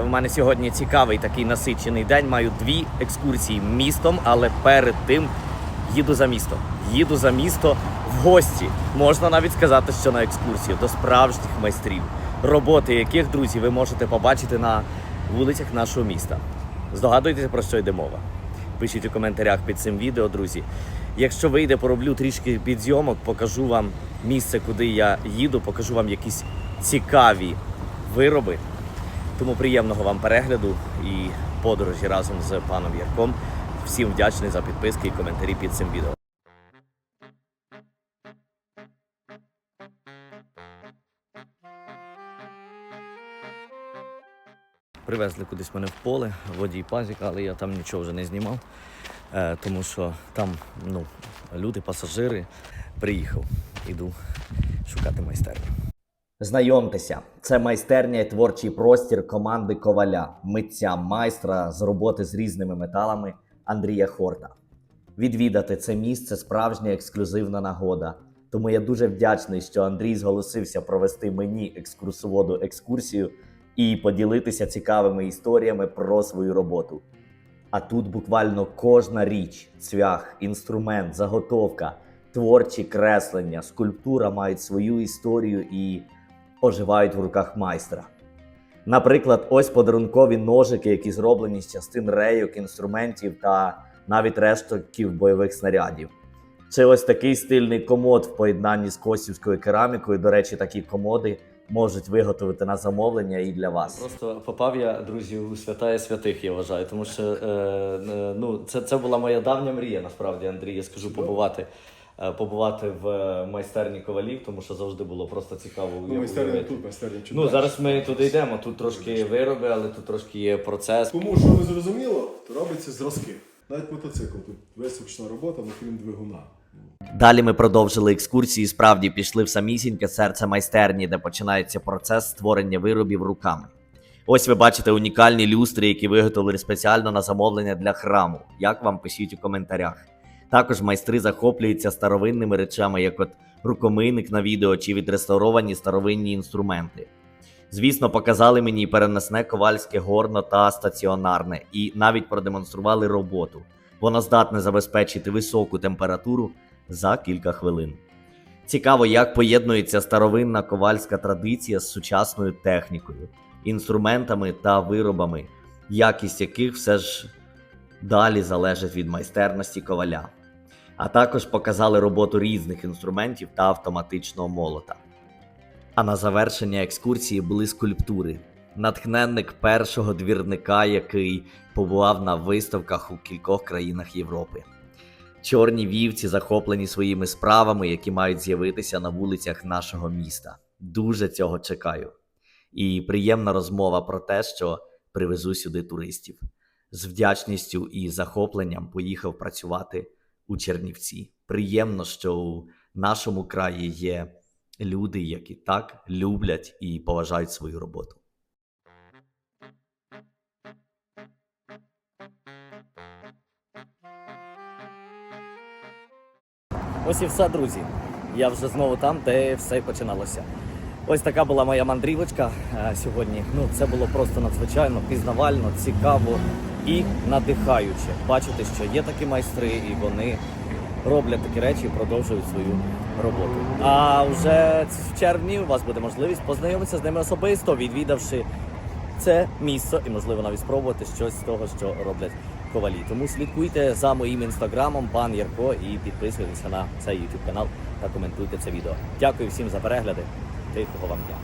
У мене сьогодні цікавий такий насичений день. Маю дві екскурсії містом, але перед тим їду за місто. Їду за місто в гості. Можна навіть сказати, що на екскурсію до справжніх майстрів, роботи яких, друзі, ви можете побачити на вулицях нашого міста. Здогадуєтеся, про що йде мова? Пишіть у коментарях під цим відео, друзі. Якщо вийде, пороблю трішки підзйомок, покажу вам місце, куди я їду, покажу вам якісь цікаві вироби. Тому приємного вам перегляду і подорожі разом з паном Ярком. Всім вдячний за підписки і коментарі під цим відео. Привезли кудись мене в поле, водій пазік, але я там нічого вже не знімав, е, тому що там ну, люди, пасажири, приїхав. Іду шукати майстерню. Знайомтеся, це майстерня і творчий простір команди коваля, митця, майстра з роботи з різними металами Андрія Хорта. Відвідати це місце справжня ексклюзивна нагода. Тому я дуже вдячний, що Андрій зголосився провести мені екскурсоводу екскурсію і поділитися цікавими історіями про свою роботу. А тут буквально кожна річ, цвях, інструмент, заготовка, творчі креслення, скульптура мають свою історію і оживають в руках майстра. Наприклад, ось подарункові ножики, які зроблені з частин рейок, інструментів та навіть рештків бойових снарядів. Чи ось такий стильний комод в поєднанні з косівською керамікою. До речі, такі комоди можуть виготовити на замовлення і для вас. Просто попав я, друзі, у святая святих, я вважаю, тому що е, е, ну, це, це була моя давня мрія, насправді, Андрій. Я скажу побувати. Е, Побувати в майстерні ковалів, тому що завжди було просто цікаво Ну, майстерня тут, майстерня чудо. Ну зараз ми туди йдемо. Тут трошки вироби, але тут трошки є процес. Тому що не зрозуміло, то робиться зразки. Навіть мотоцикл, тут весь ручна робота, ну крім двигуна. Далі ми продовжили екскурсії. Справді пішли в самісіньке серце майстерні, де починається процес створення виробів руками. Ось ви бачите унікальні люстри, які виготовлені спеціально на замовлення для храму. Як вам пишіть у коментарях. Також майстри захоплюються старовинними речами, як от рукомийник на відео чи відреставровані старовинні інструменти. Звісно, показали мені перенесне ковальське горно та стаціонарне, і навіть продемонстрували роботу. Вона здатна забезпечити високу температуру за кілька хвилин. Цікаво, як поєднується старовинна ковальська традиція з сучасною технікою, інструментами та виробами, якість яких все ж далі залежить від майстерності коваля. А також показали роботу різних інструментів та автоматичного молота. А на завершення екскурсії були скульптури. Натхненник першого двірника, який побував на виставках у кількох країнах Європи. Чорні вівці захоплені своїми справами, які мають з'явитися на вулицях нашого міста. Дуже цього чекаю. І приємна розмова про те, що привезу сюди туристів. З вдячністю і захопленням поїхав працювати у Чернівці. Приємно, що у нашому краї є люди, які так люблять і поважають свою роботу. Ось і все, друзі. Я вже знову там, де все починалося. Ось така була моя мандрівочка е, сьогодні. Ну, це було просто надзвичайно пізнавально, цікаво і надихаюче. Бачити, що є такі майстри, і вони роблять такі речі і продовжують свою роботу. А вже в червні у вас буде можливість познайомитися з ними особисто, відвідавши це місце і можливо навіть спробувати щось з того, що роблять ковалі. Тому слідкуйте за моїм інстаграмом, пан Ярко, і підписуйтеся на цей YouTube канал та коментуйте це відео. Дякую всім за перегляди. 这时候我们讲